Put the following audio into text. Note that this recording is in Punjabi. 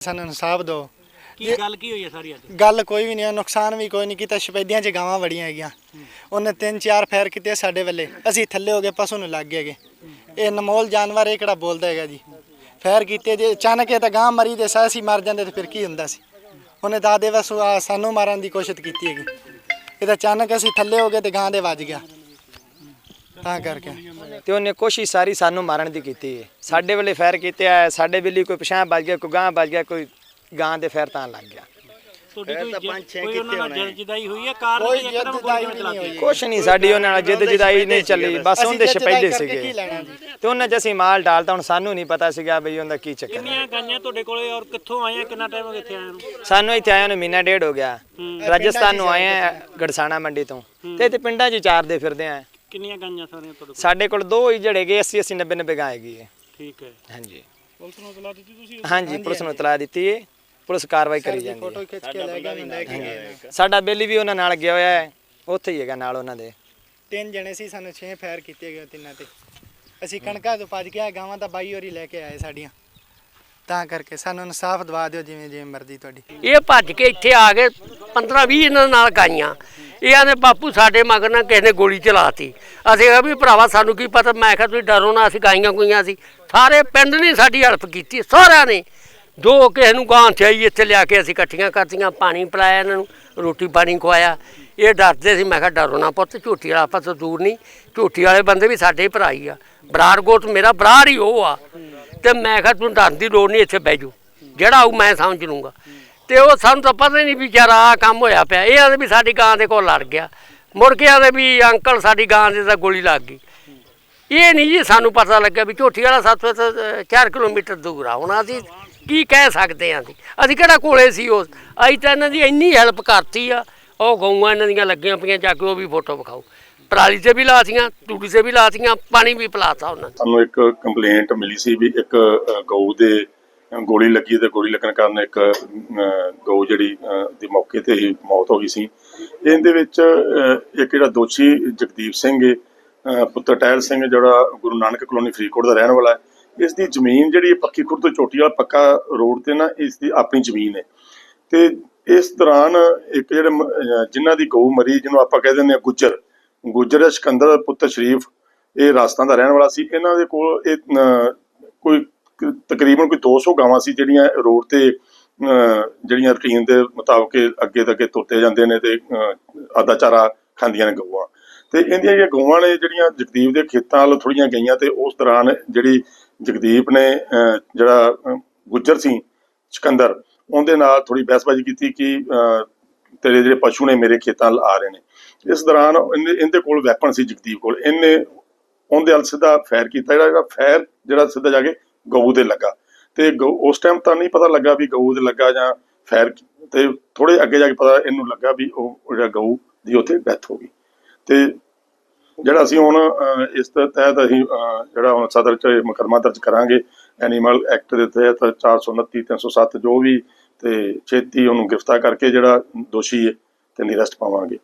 ਸਾਨੂੰ ਇਨਸਾਫ ਦਿਓ। ਕੀ ਗੱਲ ਕੀ ਹੋਈ ਹੈ ਸਾਰੀ ਅੱਜ? ਗੱਲ ਕੋਈ ਵੀ ਨਹੀਂ ਹੈ ਨੁਕਸਾਨ ਵੀ ਕੋਈ ਨਹੀਂ ਕੀਤਾ ਸ਼ਪੈਦੀਆਂ 'ਚ ਗਾਵਾਂ ਵੜੀਆਂ ਹੈਗੀਆਂ। ਉਹਨੇ ਤਿੰਨ ਚਾਰ ਫੈਰ ਕੀਤੇ ਸਾਡੇ ਵੱਲੇ। ਅਸੀਂ ਥੱਲੇ ਹੋ ਗਏ ਪਸ਼ੂ ਨੂੰ ਲੱਗ ਗਏਗੇ ਇਹ ਨਮੋਲ ਜਾਨਵਰ ਇਹ ਕਿਹੜਾ ਬੋਲਦਾ ਹੈਗਾ ਜੀ? ਫੈਰ ਕੀਤੇ ਜੇ ਅਚਾਨਕ ਇਹ ਤਾਂ ਗਾਂ ਮਰੀ ਦੇ ਸਾਂ ਅਸੀਂ ਮਰ ਜਾਂਦੇ ਤੇ ਫਿਰ ਕੀ ਹੁੰਦਾ ਸੀ? ਉਹਨੇ ਦਾਦੇ ਵਸੂ ਸਾਨੂੰ ਮਾਰਨ ਦੀ ਕੋਸ਼ਿਸ਼ ਕੀਤੀ ਹੈਗੀ। ਇਹ ਤਾਂ ਅਚਾਨਕ ਅਸੀਂ ਥੱਲੇ ਹੋ ਗਏ ਤੇ ਗਾਂ ਦੇ ਵੱਜ ਗਿਆ। ਤਾਂ ਕਰਕੇ। ਤੇ ਉਹਨੇ ਕੋਸ਼ਿਸ਼ ਸਾਰੀ ਸਾਨੂੰ ਮਾਰਨ ਦੀ ਕੀਤੀ ਹੈ ਸਾਡੇ ਵੇਲੇ ਫੈਰ ਕੀਤੇ ਆ ਸਾਡੇ ਵੇਲੇ ਕੋਈ ਪਛਾਣ ਵੱਜ ਗਿਆ ਕੋਈ ਗਾਂ ਵੱਜ ਗਿਆ ਕੋਈ ਗਾਂ ਦੇ ਫੈਰ ਤਾਂ ਲੱਗ ਗਿਆ। ਤੁਹਾਡੀ ਕੋਈ ਜਿ- ਕੋਈ ਉਹਨਾਂ ਨਾਲ ਜਲ ਜਦਾਈ ਹੋਈ ਹੈ ਕਾਰਨ ਕੋਈ ਕੀ ਹੈ ਜਿੱਦ ਕਿਹੜਾ ਜਦਾਈ ਗੋਲੀ ਵੀ ਚਲਾ ਨਹੀਂ ਹੋਈ। ਕੁਛ ਨਹੀਂ ਸਾਡੀ ਉਹਨਾਂ ਨਾਲ ਜਿੱਦ ਜਦਾਈ ਨਹੀਂ ਚੱਲੀ ਬਸ ਉਹਦੇ ਕਰਕੇ ਸੀਗੇ। ਤੇ ਉਹਨਾਂ ਚ ਅਸੀਂ ਮਾਲ ਡਾਲਤਾ ਹੁਣ ਸਾਨੂੰ ਨਹੀਂ ਪਤਾ ਸੀਗਾ ਬਈ ਉਹਦਾ ਕੀ ਚੱਕਰ ਹੈ। ਕਿੰਨੀਆਂ ਗਾਈਆਂ ਤੁਹਾਡੇ ਕੋਲੇ ਔਰ ਕਿੱਥੋਂ ਆਏ ਆ ਕਿੰਨਾ ਟਾਈਮ ਹੋ ਗਿਆ ਇੱਥੇ ਆਏ ਨੂੰ? ਸਾਨੂੰ ਇੱਥੇ ਆਇਆ ਨੂੰ ਮਹੀਨਾ ਡੇਢ ਹੋ ਗਿਆ। ਰਾਜਸਥਾਨ ਨੂੰ ਆਏ ਆ ਗੜਸਾਣਾ ਮੰਡੀ ਤੋਂ। ਤੇ ਇੱਥੇ ਪਿੰਡਾਂ 'ਚ ਚਾਰਦੇ ਫਿਰਦੇ ਆ। ਕਿੰਨੀਆਂ ਗਾਈਆਂ ਸਾਰੀਆਂ ਤੁਹਾਡੇ ਕੋਲ? ਸਾਡੇ ਕੋਲ ਦੋ ਹੀ ਜਿਹੜੇ ਗਏ 80 80 90 90 ਗਾਂ ਹੈਗੀ ਹੈ ਠੀਕ ਹੈ। ਹਾਂਜੀ। ਪੁਲਿਸ ਨੂੰ ਬੁਲਾ ਦਿੱਤੀ ਤੁਸੀਂ? ਹਾਂਜੀ ਪੁਲਿਸ ਨੂੰ ਇਤਲਾਹ ਦਿੱਤੀ ਹੈ ਪੁਲਿਸ ਕਾਰਵਾਈ ਕਰੀ ਜਾਂਦੀ ਫੋਟੋ ਹੈ ਖਿੱਚ ਕੇ ਲੈ ਗਿਆ ਲੈ ਕੇ ਗਏ ਸਾਡਾ ਬੇਲੀ ਵੀ ਉਹਨਾਂ ਨਾਲ ਗਿਆ ਹੋਇਆ ਹੈ। ਉੱਥੇ ਹੀ ਹੈਗਾ ਨਾਲ ਉਹਨਾਂ ਦੇ। ਤਿੰਨ ਜਣੇ ਸੀ ਸਾਨੂੰ 6 ਫੈਰ ਕੀਤੇ ਗਏ ਤਿੰਨਾਂ ਤੇ। ਅਸੀਂ ਕਣਕਾਂ ਤੋਂ ਭੱਜ ਗਿਆ ਗਾਵਾਂ ਤਾਂ ਬਾਈ ਹੋਰੀ ਲੈ ਕੇ ਆਏ ਸਾਡੀਆਂ। ਤਾਂ ਕਰਕੇ ਸਾਨੂੰ ਇਨਸਾਫ ਦਵਾ ਦਿਓ ਜਿਵੇਂ ਜਿਵੇਂ ਮਰਜ਼ੀ ਤੁਹਾਡੀ। ਇਹ ਭੱਜ ਕੇ ਇੱਥੇ ਆ ਗਏ 15 20 ਇਹਨਾਂ ਨਾਲ ਗਾਈਆਂ। ਇਹ ਆਂਦੇ, ਬਾਪੂ, ਸਾਡੇ ਮਗਰ ਨਾ ਕਿਸੇ ਨੇ ਗੋਲੀ ਚਲਾਤੀ। ਅਸੀਂ ਕਿਹਾ ਵੀ, ਭਰਾਵਾ, ਸਾਨੂੰ ਕੀ ਪਤਾ? ਮੈਂ ਕਿਹਾ, ਤੁਸੀਂ ਡਰੋ ਨਾ, ਅਸੀਂ ਗਾਈਆਂ ਗੁਈਆਂ ਸੀ। ਸਾਰੇ ਪਿੰਡ ਨੇ ਸਾਡੀ ਹੈਲਪ ਕੀਤੀ, ਸਾਰਿਆਂ ਨੇ। ਜੋ ਕਿਸੇ ਨੂੰ ਗਾਂ ਚਾਹੀ ਇੱਥੇ ਲਿਆ ਕੇ ਅਸੀਂ ਇਕੱਠੀਆਂ ਕਰਤੀਆਂ, ਪਾਣੀ ਪਿਲਾਇਆ ਇਹਨਾਂ ਨੂੰ, ਰੋਟੀ ਪਾਣੀ ਖਵਾਇਆ। ਇਹ ਡਰਦੇ ਸੀ, ਮੈਂ ਕਿਹਾ, ਡਰੋ ਨਾ ਪੁੱਤ, ਝੂਠੀ ਵਾਲਾ ਆਪਾਂ ਤੋਂ ਦੂਰ ਨਹੀਂ। ਝੂਠੀ ਵਾਲੇ ਬੰਦੇ ਵੀ ਸਾਡੇ ਹੀ ਭਰਾ ਹੀ ਆ। ਬਰਾੜ ਗੋਤ ਮੇਰਾ ਬਰਾੜ ਹੀ ਉਹ ਆ। ਤੇ ਮੈਂ ਕਿਹਾ, ਤੂੰ ਡਰਨ ਦੀ ਲੋੜ ਨਹੀਂ, ਇੱਥੇ ਬਹਿ ਜਾਓ। ਜਿਹੜਾ ਆਊ ਮੈਂ ਸਮਝ ਲੂੰਗਾ। ਤੇ ਉਹ ਸਾਨੂੰ ਤਾਂ ਪਤਾ ਹੀ ਨਹੀਂ ਵੀ ਵਿਚਾਰਾ ਆ ਕੰਮ ਹੋਇਆ ਪਿਆ। ਇਹ ਆਂਦੇ ਵੀ ਸਾਡੀ ਗਾਂ ਦੇ ਕੋਲ ਲੜ ਗਿਆ। ਮੁੜ ਕੇ ਆਂਦੇ ਵੀ ਅੰਕਲ ਸਾਡੀ ਗਾਂ ਦੇ ਤਾਂ ਗੋਲੀ ਲੱਗ ਗਈ। ਇਹ ਨਹੀਂ ਜੀ ਸਾਨੂੰ ਪਤਾ ਲੱਗਿਆ ਵੀ ਝੋਟੀ ਵਾਲਾ ਸਾਥੋਂ ਤਾਂ 4 ਕਿਲੋਮੀਟਰ ਦੂਰ ਆ। ਹੁਣ ਅਸੀਂ ਕੀ ਕਹਿ ਸਕਦੇ ਆਂ ਅਸੀਂ? ਅਸੀਂ ਕਿਹੜਾ ਕੋਲੇ ਸੀ ਉਸ? ਅਸੀਂ ਤਾਂ ਇਹਨਾਂ ਦੀ ਇੰਨੀ ਹੈਲਪ ਕਰਤੀ ਆ। ਉਹ ਗਊਆਂ ਇਹਨਾਂ ਦੀਆਂ ਲੱਗੀਆਂ ਪਈਆਂ, ਜਾ ਕੇ ਉਹ ਵੀ ਫੋਟੋ ਵਿਖਾਓ। ਪਰਾਲੀ ਤੇ ਵੀ ਲਾਤੀਆਂ ਟੂਟੀ ਤੇ ਵੀ ਲਾਤੀਆਂ, ਪਾਣੀ ਵੀ ਪਿਲਾਤਾ ਉਹਨਾਂ ਨੇ। ਸਾਨੂੰ ਇੱਕ ਕੰਪਲੇਂਟ ਮਿਲੀ ਸੀ ਵੀ ਇੱਕ ਗਊ ਦੇ ਗੋਲੀ ਲੱਗੀ ਤੇ ਗੋਲੀ ਲੱਗਣ ਕਾਰਨ ਇੱਕ ਗਊ ਜਿਹੜੀ ਦੀ ਮੌਕੇ ਤੇ ਹੀ ਮੌਤ ਹੋ ਗਈ ਸੀ। ਇਹਦੇ ਵਿੱਚ ਇੱਕ ਜਿਹੜਾ ਦੋਸ਼ੀ ਜਗਦੀਪ ਸਿੰਘ ਹੈ, ਪੁੱਤਰ ਟਹਿਲ ਸਿੰਘ ਜਿਹੜਾ ਗੁਰੂ ਨਾਨਕ ਕਲੋਨੀ ਫਰੀਦਕੋਟ ਦਾ ਰਹਿਣ ਵਾਲਾ ਹੈ ਇਸ ਦੀ ਜ਼ਮੀਨ ਜਿਹੜੀ ਪੱਕੀ ਖੁਰਦ ਤੋਂ ਚੋਟੀ ਵਾਲਾ ਪੱਕਾ ਰੋਡ ਤੇ ਨਾ ਇਸ ਦੀ ਆਪਣੀ ਜ਼ਮੀਨ ਹੈ ਤੇ ਇਸ ਦੌਰਾਨ ਇੱਕ ਜਿਹੜੇ ਮ- ਜਿਨ੍ਹਾਂ ਦੀ ਗਊ ਮਰੀ ਜਿਹਨੂੰ ਆਪਾਂ ਕਹਿ ਦਿੰਦੇ ਆ ਗੁੱਜਰ ਗੁੱਜਰ ਸਿਕੰਦਰ ਪੁੱਤਰ ਸ਼ਰੀਫ ਇਹ ਰਾਜਸਥਾਨ ਦਾ ਰਹਿਣ ਵਾਲਾ ਸੀ। ਇਹਨਾਂ ਦੇ ਕੋਲ ਇਹ ਤਕਰੀਬਨ ਕੋਈ 200 ਗਾਵਾਂ ਸੀ ਜਿਹੜੀਆਂ ਰੋਡ ਤੇ ਜਿਹੜੀਆਂ ਰੁਟੀਨ ਦੇ ਮੁਤਾਬਕ ਅੱਗੇ ਤੱਕ ਤੁਰਤੇ ਜਾਂਦੇ ਨੇ ਤੇ ਅਹ, ਆਦਾ ਚਾਰਾ ਖਾਂਦੀਆਂ ਨੇ ਗਊਆਂ। ਤੇ ਇਹਦੀਆਂ ਜਿਹੜੀਆਂ ਗਊਆਂ ਨੇ ਜਿਹੜੀਆਂ ਜਗਦੀਪ ਦੇ ਖੇਤਾਂ ਵੱਲ ਥੋੜੀਆਂ ਗਈਆਂ ਤੇ ਉਸ ਦੌਰਾਨ ਜਿਹੜੀ ਜਗਦੀਪ ਨੇ ਜਿਹੜਾ ਗੁੱਜਰ ਸੀ ਸਿਕੰਦਰ ਉਹਦੇ ਨਾਲ ਥੋੜੀ ਬਹਿਸਬਾਜ਼ੀ ਕੀਤੀ ਕਿ ਅਹ, ਤੇਰੇ ਜਿਹੜੇ ਪਸ਼ੂ ਨੇ ਮੇਰੇ ਖੇਤਾਂ ਵੱਲ ਆ ਰਹੇ ਨੇ। ਇਸ ਦੌਰਾਨ ਇਹਦੇ ਕੋਲ ਵੈਪਨ ਸੀ ਜਗਦੀਪ ਕੋਲ। ਇਹਨੇ ਉਹਦੇ ਵੱਲ ਸਿੱਧਾ ਫਾਇਰ ਕੀਤਾ। ਜਿਹੜਾ ਜਿਹੜਾ ਫਾਇਰ ਜਿਹੜਾ ਸਿੱਧਾ ਜਾ ਕੇ ਗਊ ਦੇ ਲੱਗਾ। ਤੇ ਗਊ- ਉਸ ਟਾਈਮ ਤਾਂ ਨਹੀਂ ਪਤਾ ਲੱਗਾ ਵੀ ਗਊ ਦੇ ਲੱਗਾ ਜਾਂ ਫੈਰ ਤੇ ਥੋੜੇ ਅੱਗੇ ਜਾ ਕੇ ਪਤਾ ਇਹਨੂੰ ਲੱਗਾ ਵੀ ਉਹ ਜਿਹੜਾ ਗਊ ਦੀ ਉੱਥੇ ਡੈਥ ਹੋ ਗਈ। ਤੇ ਜਿਹੜਾ ਅਸੀਂ ਹੁਣ ਇਸ ਤਹਿਤ ਅਸੀਂ ਜਿਹੜਾ ਹੁਣ ਸਦਰ ਚ ਮੁਕਰਮਾ ਦਰਜ ਕਰਾਂਗੇ ਐਨੀਮਲ ਐਕਟ ਦੇ ਤਹਿਤ 429 307 ਜੋ ਵੀ ਤੇ ਛੇਤੀ ਉਹਨੂੰ ਗ੍ਰਿਫਤਾਰ ਕਰਕੇ ਜਿਹੜਾ ਦੋਸ਼ੀ ਹੈ ਤੇ ਨਿਰਸਟ ਪਾਵਾਂਗੇ।